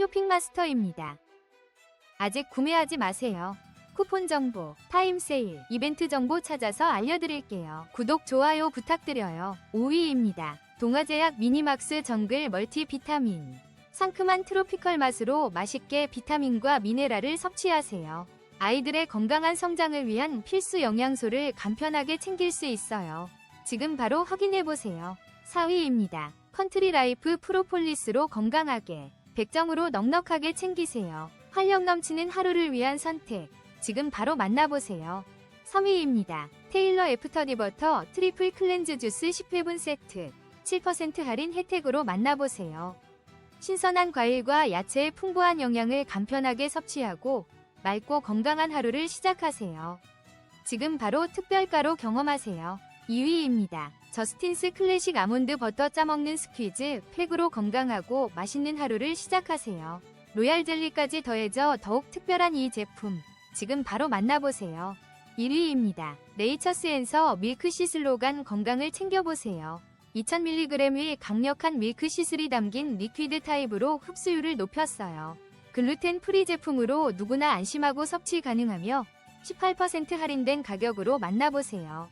쇼핑마스터입니다. 아직 구매하지 마세요. 쿠폰 정보, 타임 세일, 이벤트 정보 찾아서 알려드릴게요. 구독, 좋아요 부탁드려요. 5위입니다. 동아제약 미니막스 정글 멀티 비타민. 상큼한 트로피컬 맛으로 맛있게 비타민과 미네랄을 섭취하세요. 아이들의 건강한 성장을 위한 필수 영양소를 간편하게 챙길 수 있어요. 지금 바로 확인해보세요. 4위입니다. 컨트리 라이프 프로폴리스로 건강하게, 백정으로 넉넉하게 챙기세요. 활력 넘치는 하루를 위한 선택. 지금 바로 만나보세요. 3위입니다. 테일러 애프터니 버터 트리플 클렌즈 주스 10회분 세트. 7% 할인 혜택으로 만나보세요. 신선한 과일과 야채의 풍부한 영양을 간편하게 섭취하고 맑고 건강한 하루를 시작하세요. 지금 바로 특별가로 경험하세요. 2위입니다. 저스틴스 클래식 아몬드 버터 짜먹는 스퀴즈 팩으로 건강하고 맛있는 하루를 시작하세요. 로얄 젤리까지 더해져 더욱 특별한 이 제품. 지금 바로 만나보세요. 1위입니다. 네이처스엔서 밀크시슬로간 건강을 챙겨보세요. 2000mg의 강력한 밀크시슬이 담긴 리퀴드 타입으로 흡수율을 높였어요. 글루텐 프리 제품으로 누구나 안심하고 섭취 가능하며 18% 할인된 가격으로 만나보세요.